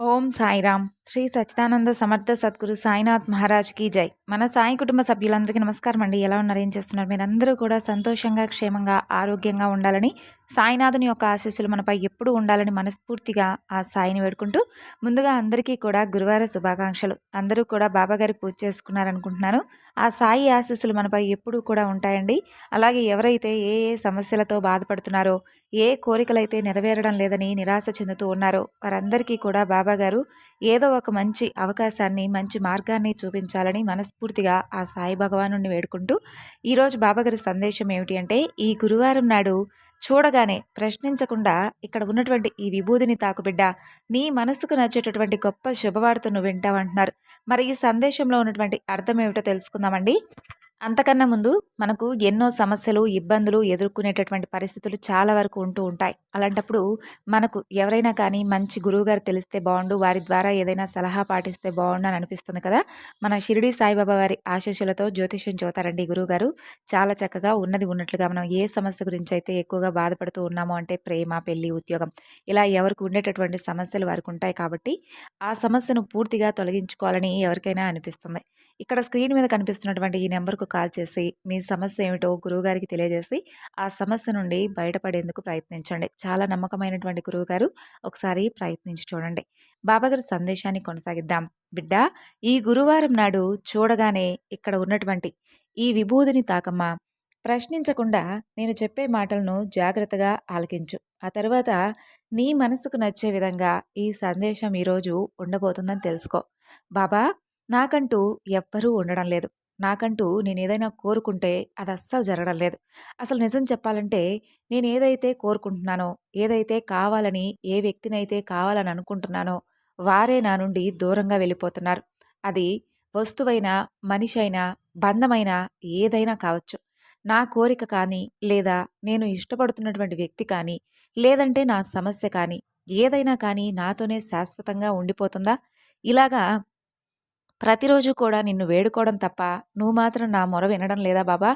ఓం సాయిరామ్. శ్రీ సచ్చిదానంద సమర్థ సద్గురు సాయినాథ్ మహారాజ్కి జై. మన సాయి కుటుంబ సభ్యులందరికీ నమస్కారం అండి. ఎలా ఉన్నారు? ఏం చేస్తున్నారు? మీరందరూ కూడా సంతోషంగా క్షేమంగా ఆరోగ్యంగా ఉండాలని సాయినాథుని యొక్క ఆశీస్సులు మనపై ఎప్పుడు ఉండాలని మనస్ఫూర్తిగా ఆ సాయిని వేడుకుంటూ ముందుగా అందరికీ కూడా గురువార శుభాకాంక్షలు. అందరూ కూడా బాబాగారి పూజ చేసుకున్నారనుకుంటున్నాను. ఆ సాయి ఆశీస్సులు మనపై ఎప్పుడూ కూడా ఉంటాయండి. అలాగే ఎవరైతే ఏ ఏ సమస్యలతో బాధపడుతున్నారో ఏ కోరికలైతే నెరవేరడం లేదని నిరాశ చెందుతూ ఉన్నారో వారందరికీ కూడా బాబాగారు ఏదో ఒక మంచి అవకాశాన్ని మంచి మార్గాన్ని చూపించాలని మనస్ఫూర్తిగా ఆ సాయి భగవాను వేడుకుంటూ ఈరోజు బాబాగారి సందేశం ఏమిటి అంటే ఈ గురువారం నాడు చూడగానే ప్రశ్నించకుండా ఇక్కడ ఉన్నటువంటి ఈ విభూదిని తాకుబిడ్డ నీ మనసుకు నచ్చేటటువంటి గొప్ప శుభవార్తను వింటావంటున్నారు మరి ఈ సందేశంలో ఉన్నటువంటి అర్థం ఏమిటో తెలుసుకుందామండి. అంతకన్నా ముందు మనకు ఎన్నో సమస్యలు ఇబ్బందులు ఎదుర్కొనేటటువంటి పరిస్థితులు చాలా వరకు ఉంటూ ఉంటాయి. అలాంటప్పుడు మనకు ఎవరైనా కానీ మంచి గురువుగారు తెలిస్తే బాగుండు వారి ద్వారా ఏదైనా సలహా పాటిస్తే బాగుండు అని అనిపిస్తుంది కదా. మన షిరిడి సాయిబాబా వారి ఆశీస్సులతో జ్యోతిష్యం చూతారండి గురువుగారు. చాలా చక్కగా ఉన్నది ఉన్నట్లుగా మనం ఏ సమస్య గురించి అయితే ఎక్కువగా బాధపడుతూ ఉన్నామో అంటే ప్రేమ పెళ్ళి ఉద్యోగం ఇలా ఎవరికి ఉండేటటువంటి సమస్యలు వారికి ఉంటాయి కాబట్టి ఆ సమస్యను పూర్తిగా తొలగించుకోవాలని ఎవరికైనా అనిపిస్తుంది. ఇక్కడ స్క్రీన్ మీద కనిపిస్తున్నటువంటి ఈ నెంబర్కు కాల్ చేసి మీ సమస్య ఏమిటో గురువుగారికి తెలియజేసి ఆ సమస్య నుండి బయటపడేందుకు ప్రయత్నించండి. చాలా నమ్మకమైనటువంటి గురువుగారు ఒకసారి ప్రయత్నించి చూడండి. బాబాగారి సందేశాన్ని కొనసాగిద్దాం. బిడ్డ ఈ గురువారం నాడు చూడగానే ఇక్కడ ఉన్నటువంటి ఈ విభూదిని తాకమ్మా. ప్రశ్నించకుండా నేను చెప్పే మాటలను జాగ్రత్తగా ఆలకించు. ఆ తర్వాత నీ మనసుకు నచ్చే విధంగా ఈ సందేశం ఈరోజు ఉండబోతుందని తెలుసుకో. బాబా నాకంటూ ఎవ్వరూ ఉండడం లేదు. నాకంటూ నేను ఏదైనా కోరుకుంటే అది అస్సలు జరగడం లేదు. అసలు నిజం చెప్పాలంటే నేను ఏదైతే కోరుకుంటున్నానో ఏదైతే కావాలని ఏ వ్యక్తినైతే కావాలని అనుకుంటున్నానో వారే నా నుండి దూరంగా వెళ్ళిపోతున్నారు. అది వస్తువైనా మనిషి అయినా బంధమైనా ఏదైనా కావచ్చు. నా కోరిక కానీ లేదా నేను ఇష్టపడుతున్నటువంటి వ్యక్తి కానీ లేదంటే నా సమస్య కానీ ఏదైనా కానీ నాతోనే శాశ్వతంగా ఉండిపోతుందా? ఇలాగా ప్రతిరోజు కూడా నిన్ను వేడుకోవడం తప్ప నువ్వు మాత్రం నా మొర వినడం లేదా బాబా?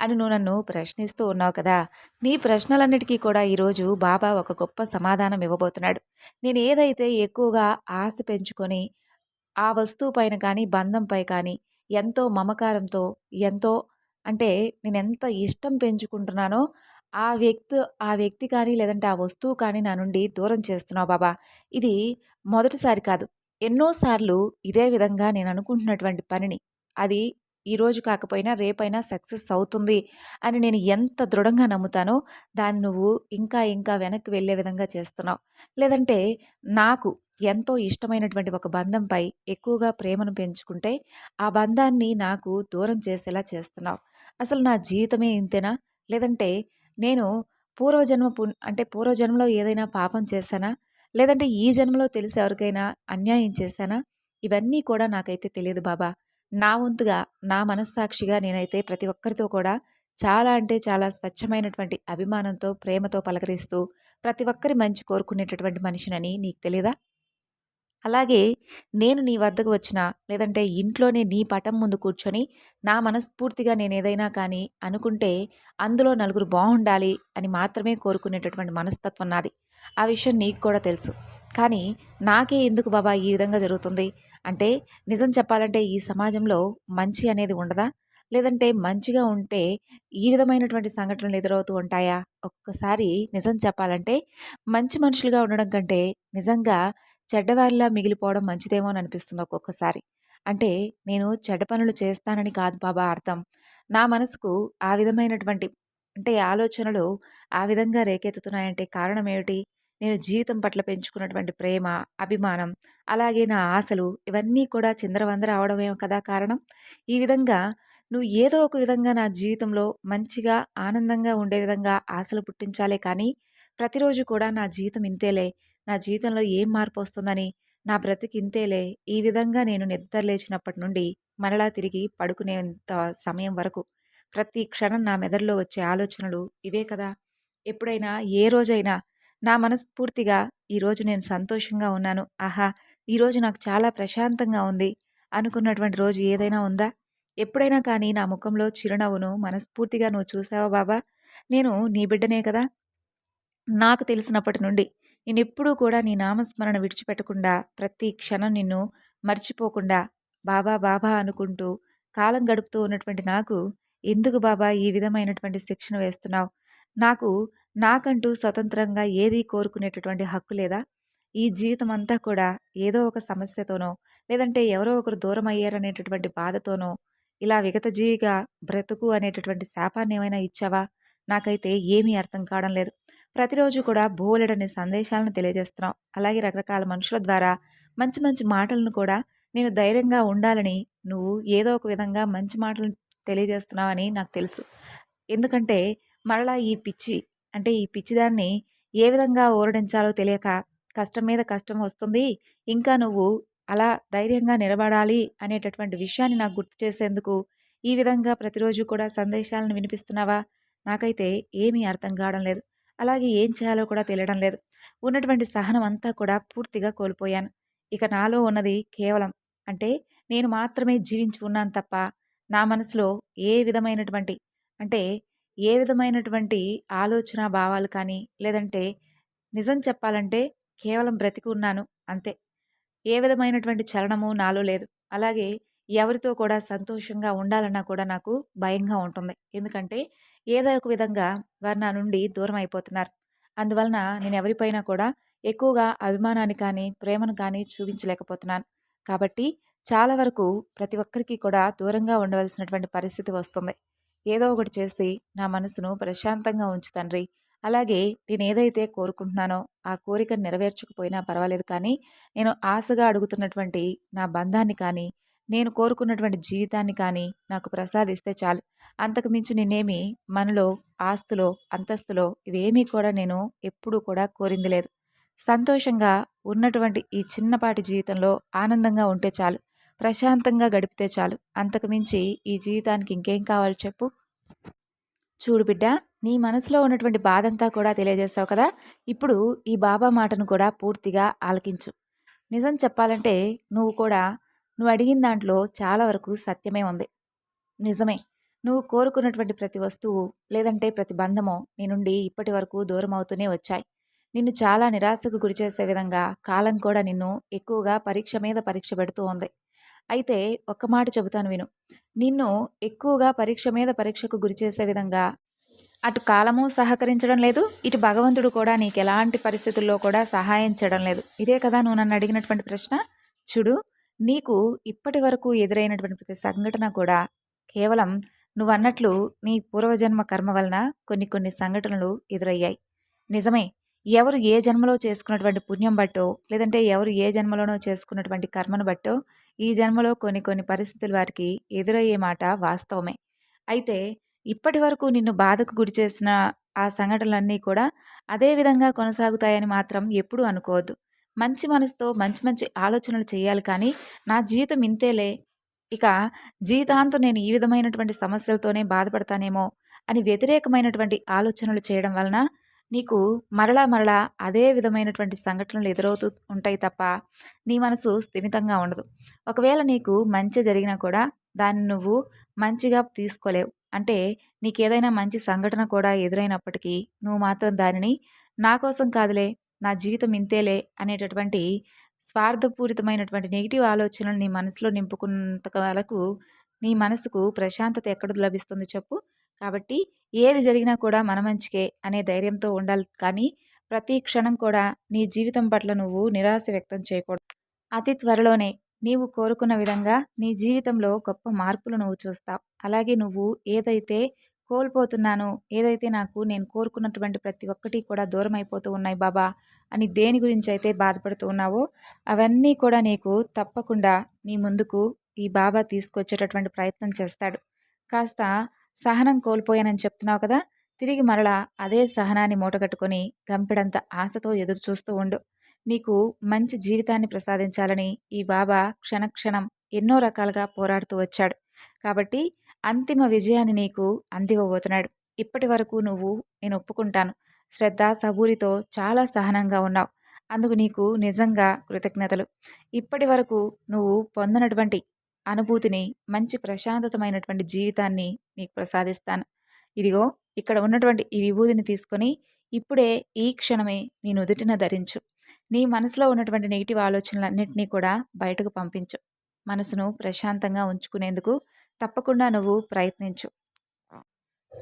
అని నువ్వు నన్ను ప్రశ్నిస్తూ ఉన్నావు కదా! నీ ప్రశ్నలన్నిటికీ కూడా ఈరోజు బాబా ఒక గొప్ప సమాధానం ఇవ్వబోతున్నాడు. నేను ఏదైతే ఎక్కువగా ఆశ పెంచుకొని ఆ వస్తువు పైన కానీ బంధంపై కానీ ఎంతో మమకారంతో ఎంతో అంటే నేను ఎంత ఇష్టం పెంచుకుంటున్నానో ఆ వ్యక్తి ఆ వ్యక్తి కానీ లేదంటే ఆ వస్తువు కానీ నా నుండి దూరం చేస్తున్నావు బాబా! ఇది మొదటిసారి కాదు. ఎన్నోసార్లు ఇదే విధంగా నేను అనుకుంటున్నటువంటి పనిని. అది ఈరోజు కాకపోయినా రేపైనా సక్సెస్ అవుతుంది అని నేను ఎంత దృఢంగా నమ్ముతానో దాన్ని నువ్వు ఇంకా ఇంకా వెనక్కి వెళ్ళే విధంగా చేస్తున్నావు. లేదంటే నాకు ఎంతో ఇష్టమైనటువంటి ఒక బంధంపై ఎక్కువగా ప్రేమను పెంచుకుంటే ఆ బంధాన్ని నాకు దూరం చేసేలా చేస్తున్నావు. అసలు నా జీవితమే ఇంతేనా? లేదంటే నేను పూర్వజన్మ పు అంటే పూర్వజన్మలో ఏదైనా పాపం చేశానా? లేదంటే ఈ జన్మలో తెలిసి ఎవరికైనా అన్యాయం చేశానా? ఇవన్నీ కూడా నాకైతే తెలియదు బాబా. నా వంతుగా నా మనస్సాక్షిగా నేనైతే ప్రతి ఒక్కరితో కూడా చాలా అంటే చాలా స్వచ్ఛమైనటువంటి అభిమానంతో ప్రేమతో పలకరిస్తూ ప్రతి ఒక్కరి మంచి కోరుకునేటటువంటి మనిషినని నీకు తెలియదా? అలాగే నేను నీ వద్దకు వచ్చిన లేదంటే ఇంట్లోనే నీ పటం ముందు కూర్చొని నా మనస్ఫూర్తిగా నేను ఏదైనా కానీ అనుకుంటే అందులో నలుగురు బాగుండాలి అని మాత్రమే కోరుకునేటటువంటి మనస్తత్వం నాది. ఆ విషయం నీకు కూడా తెలుసు. కానీ నాకే ఎందుకు బాబా ఈ విధంగా జరుగుతుంది? అంటే నిజం చెప్పాలంటే ఈ సమాజంలో మంచి అనేది ఉండదా? లేదంటే మంచిగా ఉంటే ఈ విధమైనటువంటి సంఘటనలు ఎదురవుతూ ఉంటాయా? ఒక్కసారి నిజం చెప్పాలంటే మంచి మనుషులుగా ఉండడం కంటే నిజంగా చెడ్డవారిలా మిగిలిపోవడం మంచిదేమో అని అనిపిస్తుంది ఒక్కొక్కసారి. అంటే నేను చెడ్డ పనులు చేస్తానని కాదు బాబా అర్థం. నా మనసుకు ఆ విధమైనటువంటి అంటే ఆలోచనలు ఆ విధంగా రేకెత్తుతున్నాయంటే కారణం ఏమిటి? నేను జీవితం పట్ల పెంచుకున్నటువంటి ప్రేమ అభిమానం అలాగే నా ఆశలు ఇవన్నీ కూడా చిందరవందర అవడమే కదా కారణం? ఈ విధంగా నువ్వు ఏదో ఒక విధంగా నా జీవితంలో మంచిగా ఆనందంగా ఉండే విధంగా ఆశలు పుట్టించాలే కానీ ప్రతిరోజు కూడా నా జీవితం ఇంతేలే. నా జీవితంలో ఏం మార్పు వస్తుందని నా బ్రతికి ఇంతేలే ఈ విధంగా నేను నిద్ర లేచినప్పటి నుండి మరలా తిరిగి పడుకునేంత సమయం వరకు ప్రతి క్షణం నా మెదడులో వచ్చే ఆలోచనలు ఇవే కదా. ఎప్పుడైనా ఏ రోజైనా నా మనస్ఫూర్తిగా ఈరోజు నేను సంతోషంగా ఉన్నాను ఆహా ఈరోజు నాకు చాలా ప్రశాంతంగా ఉంది అనుకున్నటువంటి రోజు ఏదైనా ఉందా? ఎప్పుడైనా కానీ నా ముఖంలో చిరునవ్వును మనస్ఫూర్తిగా నువ్వు చూసావా బాబా? నేను నీ బిడ్డనే కదా. నాకు తెలిసినప్పటి నుండి నేనెప్పుడూ కూడా నీ నామస్మరణ విడిచిపెట్టకుండా ప్రతి క్షణం నిన్ను మర్చిపోకుండా బాబా బాబా అనుకుంటూ కాలం గడుపుతూ ఉన్నటువంటి నాకు ఎందుకు బాబా ఈ విధమైనటువంటి శిక్షణ వేస్తున్నావు? నాకు నాకంటూ స్వతంత్రంగా ఏది కోరుకునేటటువంటి హక్కు లేదా? ఈ జీవితం అంతా కూడా ఏదో ఒక సమస్యతోనో లేదంటే ఎవరో ఒకరు దూరం అయ్యారనేటటువంటి బాధతోనో ఇలా విగతజీవిగా బ్రతుకు అనేటటువంటి శాపాన్ని ఏమైనా ఇచ్చావా? నాకైతే ఏమీ అర్థం కావడం లేదు. ప్రతిరోజు కూడా బోలెడని సందేశాలను తెలియజేస్తున్నావు అలాగే రకరకాల మనుషుల ద్వారా మంచి మంచి మాటలను కూడా నేను ధైర్యంగా ఉండాలని నువ్వు ఏదో ఒక విధంగా మంచి మాటలను తెలియజేస్తున్నావని నాకు తెలుసు. ఎందుకంటే మరలా ఈ పిచ్చి అంటే ఈ పిచ్చిదాన్ని ఏ విధంగా ఓరడించాలో తెలియక కష్టం మీద కష్టం వస్తుంది. ఇంకా నువ్వు అలా ధైర్యంగా నిలబడాలి అనేటటువంటి విషయాన్ని నాకు గుర్తు చేసేందుకు ఈ విధంగా ప్రతిరోజు కూడా సందేశాలను వినిపిస్తున్నావా? నాకైతే ఏమీ అర్థం కావడం లేదు. అలాగే ఏం చేయాలో కూడా తెలియడం లేదు. ఉన్నటువంటి సహనం అంతా కూడా పూర్తిగా కోల్పోయాను. ఇక నాలో ఉన్నది కేవలం అంటే నేను మాత్రమే జీవించి ఉన్నాను తప్ప నా మనసులో ఏ విధమైనటువంటి అంటే ఏ విధమైనటువంటి ఆలోచన భావాలు కానీ లేదంటే నిజం చెప్పాలంటే కేవలం బ్రతికి ఉన్నాను అంతే. ఏ విధమైనటువంటి చలనము నాలో లేదు. అలాగే ఎవరితో కూడా సంతోషంగా ఉండాలన్నా కూడా నాకు భయంగా ఉంటుంది. ఎందుకంటే ఏదో ఒక విధంగా వారు నా నుండి దూరం అయిపోతున్నారు. అందువలన నేను ఎవరిపైనా కూడా ఎక్కువగా అభిమానాన్ని కానీ ప్రేమను కానీ చూపించలేకపోతున్నాను. కాబట్టి చాలా వరకు ప్రతి ఒక్కరికి కూడా దూరంగా ఉండవలసినటువంటి పరిస్థితి వస్తుంది. ఏదో ఒకటి చేసి నా మనసును ప్రశాంతంగా ఉంచు తండ్రి. అలాగే నేను ఏదైతే కోరుకుంటున్నానో ఆ కోరిక నెరవేర్చకపోయినా పర్వాలేదు. కానీ నేను ఆశగా అడుగుతున్నటువంటి నా బంధాన్ని కానీ నేను కోరుకున్నటువంటి జీవితాన్ని కానీ నాకు ప్రసాదిస్తే చాలు. అంతకు మించి నేనేమి మనలో ఆస్తులో అంతస్తులో ఇవేమీ కూడా నేను ఎప్పుడూ కూడా కోరింది లేదు. సంతోషంగా ఉన్నటువంటి ఈ చిన్నపాటి జీవితంలో ఆనందంగా ఉంటే చాలు. ప్రశాంతంగా గడిపితే చాలు. అంతకు మించి ఈ జీవితానికి ఇంకేం కావాలి చెప్పు? చూడు బిడ్డ నీ మనసులో ఉన్నటువంటి బాధంతా కూడా తెలియజేశావు కదా? ఇప్పుడు ఈ బాబా మాటను కూడా పూర్తిగా ఆలకించు. నిజం చెప్పాలంటే నువ్వు కూడా నువ్వు అడిగిన దాంట్లో చాలా వరకు సత్యమే ఉంది. నిజమే. నువ్వు కోరుకున్నటువంటి ప్రతి వస్తువు లేదంటే ప్రతి బంధమో నీ నుండి ఇప్పటి వరకు దూరం అవుతూనే వచ్చాయి. నిన్ను చాలా నిరాశకు గురి చేసే విధంగా కాలం కూడా నిన్ను ఎక్కువగా పరీక్ష మీద పరీక్ష పెడుతూ ఉంది. అయితే ఒక్క మాట చెబుతాను విను. నిన్ను ఎక్కువగా పరీక్ష మీద పరీక్షకు గురి చేసే విధంగా అటు కాలము సహకరించడం లేదు ఇటు భగవంతుడు కూడా నీకు ఎలాంటి పరిస్థితుల్లో కూడా సహాయం చేయడం లేదు. ఇదే కదా నువ్వు నన్ను అడిగినటువంటి ప్రశ్న? చూడు నీకు ఇప్పటి వరకు ఎదురైనటువంటి ప్రతి సంఘటన కూడా కేవలం నువ్వు అన్నట్లు నీ పూర్వజన్మ కర్మ వలన కొన్ని కొన్ని సంఘటనలు ఎదురయ్యాయి. నిజమే ఎవరు ఏ జన్మలో చేసుకున్నటువంటి పుణ్యం బట్టో లేదంటే ఎవరు ఏ జన్మలోనో చేసుకున్నటువంటి కర్మను బట్టో ఈ జన్మలో కొన్ని కొన్ని పరిస్థితులు వారికి ఎదురయ్యే మాట వాస్తవమే. అయితే ఇప్పటి వరకు నిన్ను బాధకు గురి చేసిన ఆ సంఘటనలన్నీ కూడా అదే విధంగా కొనసాగుతాయని మాత్రం ఎప్పుడూ అనుకోవద్దు. మంచి మనసుతో మంచి మంచి ఆలోచనలు చేయాలి కానీ నా జీవితం ఇంతేలే. ఇక జీవితాంతం నేను ఈ విధమైనటువంటి సమస్యలతోనే బాధపడతానేమో అని వ్యతిరేకమైనటువంటి ఆలోచనలు చేయడం వలన నీకు మరలా మరలా అదే విధమైనటువంటి సంఘటనలు ఎదురవుతూ ఉంటాయి తప్ప నీ మనసు స్థిమితంగా ఉండదు. ఒకవేళ నీకు మంచి జరిగినా కూడా దాన్ని నువ్వు మంచిగా తీసుకోలేవు. అంటే నీకు ఏదైనా మంచి సంఘటన కూడా ఎదురైనప్పటికీ నువ్వు మాత్రం దానిని నా కోసం కాదులే నా జీవితం ఇంతేలే అనేటటువంటి స్వార్థపూరితమైనటువంటి నెగిటివ్ ఆలోచనలు నీ మనసులో నింపుకున్నంత వరకు నీ మనసుకు ప్రశాంతత ఎక్కడ లభిస్తుంది చెప్పు? కాబట్టి ఏది జరిగినా కూడా మన మంచికే అనే ధైర్యంతో ఉండాలి. కానీ ప్రతి క్షణం కూడా నీ జీవితం పట్ల నువ్వు నిరాశ వ్యక్తం చేయకూడదు. అతి త్వరలోనే నీవు కోరుకున్న విధంగా నీ జీవితంలో గొప్ప మార్పులు నువ్వు చూస్తావు. అలాగే నువ్వు ఏదైతే కోల్పోతున్నాను. ఏదైతే నాకు నేను కోరుకున్నటువంటి ప్రతి ఒక్కటి కూడా దూరం అయిపోతూ ఉన్నాయి బాబా అని దేని గురించి అయితే బాధపడుతూ ఉన్నావో అవన్నీ కూడా నీకు తప్పకుండా నీ ముందుకు ఈ బాబా తీసుకొచ్చేటటువంటి ప్రయత్నం చేస్తాడు. కాస్త సహనం కోల్పోయానని చెప్తున్నావు కదా తిరిగి మరలా అదే సహనాన్ని మూటగట్టుకొని గంపెడంత ఆశతో ఎదురు చూస్తూ ఉండు. నీకు మంచి జీవితాన్ని ప్రసాదించాలని ఈ బాబా క్షణక్షణం ఎన్నో రకాలుగా పోరాడుతూ వచ్చాడు. కాబట్టి అంతిమ విజయాన్ని నీకు అందివ్వబోతున్నాడు. ఇప్పటి వరకు నువ్వు నేను ఒప్పుకుంటాను. శ్రద్ధ సబూరితో చాలా సహనంగా ఉన్నావు. అందుకు నీకు నిజంగా కృతజ్ఞతలు. ఇప్పటి వరకు నువ్వు పొందినటువంటి అనుభూతిని మంచి ప్రశాంతతమైనటువంటి జీవితాన్ని నీకు ప్రసాదిస్తాను. ఇదిగో ఇక్కడ ఉన్నటువంటి ఈ విభూతిని తీసుకొని ఇప్పుడే ఈ క్షణమే నీ నుదుటిన ధరించు. నీ మనసులో ఉన్నటువంటి నెగిటివ్ ఆలోచనలన్నింటినీ కూడా బయటకు పంపించు. మనసును ప్రశాంతంగా ఉంచుకునేందుకు తప్పకుండా నువ్వు ప్రయత్నించు.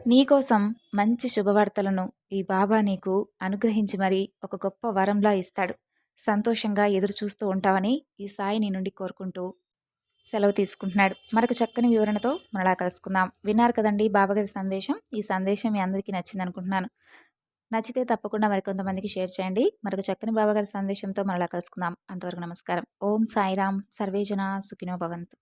నీకోసం మంచి శుభవార్తలను ఈ బాబా నీకు అనుగ్రహించి మరీ ఒక గొప్ప వరంలా ఇస్తాడు. సంతోషంగా ఎదురు చూస్తూ ఉంటావని ఈ సాయి నీ నుండి కోరుకుంటూ సెలవు తీసుకుంటున్నాడు. మరొక చక్కని వివరణతో మనలా కలుసుకుందాం. విన్నారు కదండి బాబాగారి సందేశం. ఈ సందేశం మీ అందరికీ నచ్చింది అనుకుంటున్నాను నచ్చితే తప్పకుండా మరికొంతమందికి షేర్ చేయండి. మరొక చక్కని బాబాగారి సందేశంతో మనలా కలుసుకుందాం. అంతవరకు నమస్కారం. ఓం సాయిరామ్ సర్వేజన సుఖినో భవంతు.